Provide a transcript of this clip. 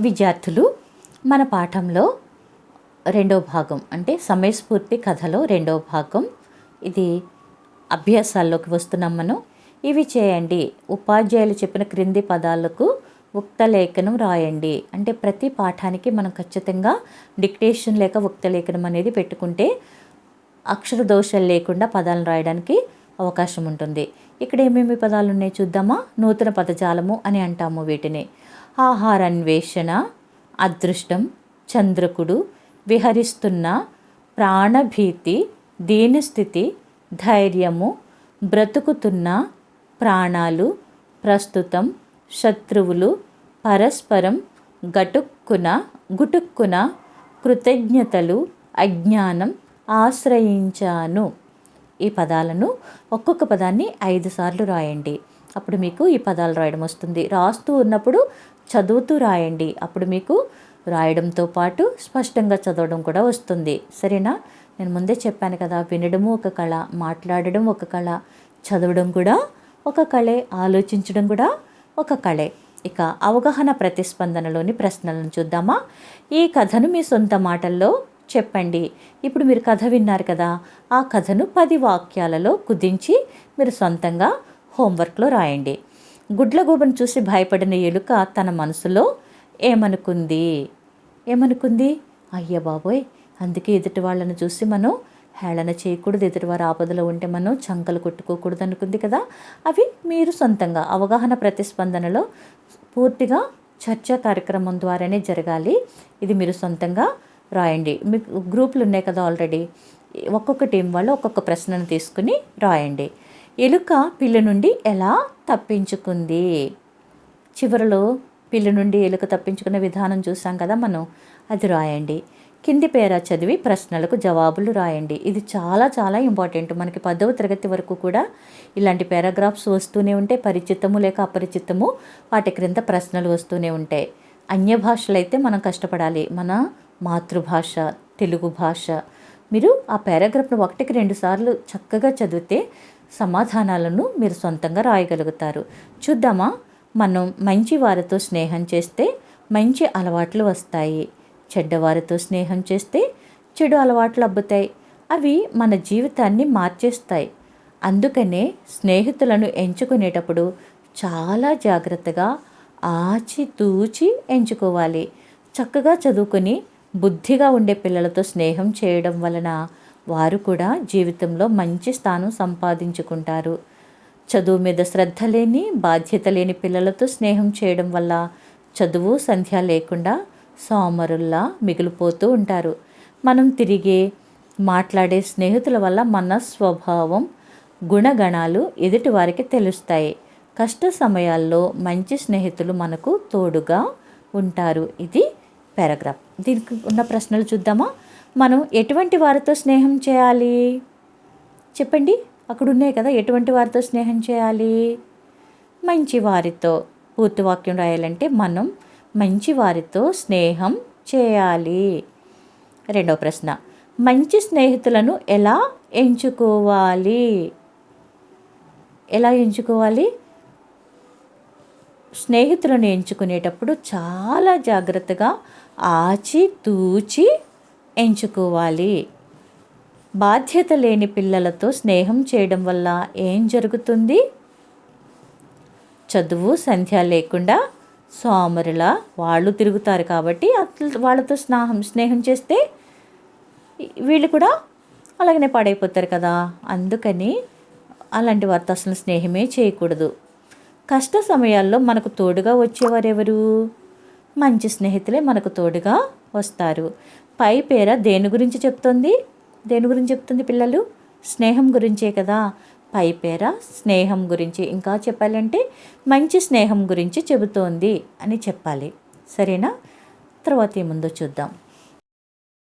విద్యార్థులు మన పాఠంలో రెండో భాగం అంటే సమయస్ఫూర్తి కథలో రెండో భాగం. ఇది అభ్యాసాల్లోకి వస్తున్నాం మనం. ఇవి చేయండి. ఉపాధ్యాయులు చెప్పిన క్రింది పదాలకు ఉక్త లేఖనం రాయండి. అంటే ప్రతి పాఠానికి మనం ఖచ్చితంగా డిక్టేషన్ లేక ఉక్త లేఖనం అనేది పెట్టుకుంటే అక్షర దోషాలు లేకుండా పదాలను రాయడానికి అవకాశం ఉంటుంది. ఇక్కడ ఏమేమి పదాలు ఉన్నాయి చూద్దామా? నూతన పదజాలము అని అంటాము వీటిని. ఆహారాన్వేషణ అదృష్టం చంద్రకుడు విహరిస్తున్న ప్రాణభీతి దీనస్థితి ధైర్యము బ్రతుకుతున్న ప్రాణాలు ప్రస్తుతం శత్రువులు పరస్పరం గటుక్కున గుటుక్కున కృతజ్ఞతలు అజ్ఞానం ఆశ్రయించాను. ఈ పదాలను ఒక్కొక్క పదాన్ని ఐదు సార్లు రాయండి. అప్పుడు మీకు ఈ పదాలు రాయడం వస్తుంది. రాస్తూ ఉన్నప్పుడు చదువుతూ రాయండి. అప్పుడు మీకు రాయడంతో పాటు స్పష్టంగా చదవడం కూడా వస్తుంది. సరేనా? నేను ముందే చెప్పాను కదా వినడము ఒక కళ మాట్లాడడం ఒక కళ చదవడం కూడా ఒక కళే ఆలోచించడం కూడా ఒక కళే. ఇక అవగాహన ప్రతిస్పందనలోని ప్రశ్నలను చూద్దామా? ఈ కథను మీ సొంత మాటల్లో చెప్పండి. ఇప్పుడు మీరు కథ విన్నారు కదా ఆ కథను పది వాక్యాలలో కుదించి మీరు సొంతంగా హోంవర్క్లో రాయండి. గుడ్లగూబను చూసి భయపడిన ఎలుక తన మనసులో ఏమనుకుంది? ఏమనుకుంది? అయ్య బాబోయ్ అందుకే ఎదుటి వాళ్ళని చూసి మనం హేళన చేయకూడదు. ఎదుటివారు ఆపదలో ఉంటే మనం చంకలు కొట్టుకోకూడదు అనుకుంది కదా. అవి మీరు సొంతంగా అవగాహన ప్రతిస్పందనలో పూర్తిగా చర్చా కార్యక్రమం ద్వారానే జరగాలి. ఇది మీరు సొంతంగా రాయండి. మీకు గ్రూపులు ఉన్నాయి కదా ఆల్రెడీ. ఒక్కొక్క టీం వాళ్ళు ఒక్కొక్క ప్రశ్నను తీసుకుని రాయండి. ఎలుక పిల్ల నుండి ఎలా తప్పించుకుంది. చివరిలో పిల్లి నుండి ఎలుక తప్పించుకునే విధానం చూసాం కదా మనం. అది రాయండి. కింది పేర చదివి ప్రశ్నలకు జవాబులు రాయండి. ఇది చాలా చాలా ఇంపార్టెంట్. మనకి పదవ తరగతి వరకు కూడా ఇలాంటి పారాగ్రాఫ్స్ వస్తూనే ఉంటాయి. పరిచితము లేక అపరిచితము వాటి క్రింద ప్రశ్నలు వస్తూనే ఉంటాయి. అన్య భాషలు అయితే మనం కష్టపడాలి. మన మాతృభాష తెలుగు భాష. మీరు ఆ పారాగ్రాఫ్ను ఒకటికి రెండు సార్లు చక్కగా చదివితే సమాధానాలను మీరు సొంతంగా రాయగలుగుతారు. చూద్దామా? మనం మంచి వారితో స్నేహం చేస్తే మంచి అలవాట్లు వస్తాయి. చెడ్డవారితో స్నేహం చేస్తే చెడు అలవాట్లు అబ్బుతాయి. అవి మన జీవితాన్ని మార్చేస్తాయి. అందుకనే స్నేహితులను ఎంచుకునేటప్పుడు చాలా జాగ్రత్తగా ఆచితూచి ఎంచుకోవాలి. చక్కగా చదువుకొని బుద్ధిగా ఉండే పిల్లలతో స్నేహం చేయడం వలన వారు కూడా జీవితంలో మంచి స్థానం సంపాదించుకుంటారు. చదువు మీద శ్రద్ధ లేని బాధ్యత లేని పిల్లలతో స్నేహం చేయడం వల్ల చదువు సంధ్య లేకుండా సోమరుల్లా మిగిలిపోతూ ఉంటారు. మనం తిరిగే మాట్లాడే స్నేహితుల వల్ల మన స్వభావం గుణగణాలు ఎదుటి వారికి తెలుస్తాయి. కష్ట సమయాల్లో మంచి స్నేహితులు మనకు తోడుగా ఉంటారు. ఇది పారాగ్రాఫ్. దీనికి ఉన్న ప్రశ్నలు చూద్దామా? మనం ఎటువంటి వారితో స్నేహం చేయాలి? చెప్పండి. అక్కడ ఉన్నాయి కదా ఎటువంటి వారితో స్నేహం చేయాలి? మంచి వారితో. పూర్తి వాక్యం రాయాలంటే మనం మంచి వారితో స్నేహం చేయాలి. రెండవ ప్రశ్న. మంచి స్నేహితులను ఎలా ఎంచుకోవాలి? ఎలా ఎంచుకోవాలి? స్నేహితులను ఎంచుకునేటప్పుడు చాలా జాగ్రత్తగా ఆచి తూచి ఎంచుకోవాలి. బాధ్యత లేని పిల్లలతో స్నేహం చేయడం వల్ల ఏం జరుగుతుంది? చదువు సంధ్య లేకుండా సోమరుల వాళ్ళు తిరుగుతారు కాబట్టి వాళ్ళతో స్నేహం స్నేహం చేస్తే వీళ్ళు కూడా అలాగనే పాడైపోతారు కదా. అందుకని అలాంటి వారితో అసలు స్నేహమే చేయకూడదు. కష్ట సమయాల్లో మనకు తోడుగా వచ్చేవారు ఎవరు మంచి స్నేహితులే మనకు తోడుగా వస్తారు. పై పేర దేని గురించి చెప్తుంది? దేని గురించి చెప్తుంది పిల్లలు? స్నేహం గురించే కదా. పై పేర స్నేహం గురించి ఇంకా చెప్పాలంటే మంచి స్నేహం గురించి చెబుతోంది అని చెప్పాలి. సరేనా? తర్వాత ఏముందో చూద్దాం.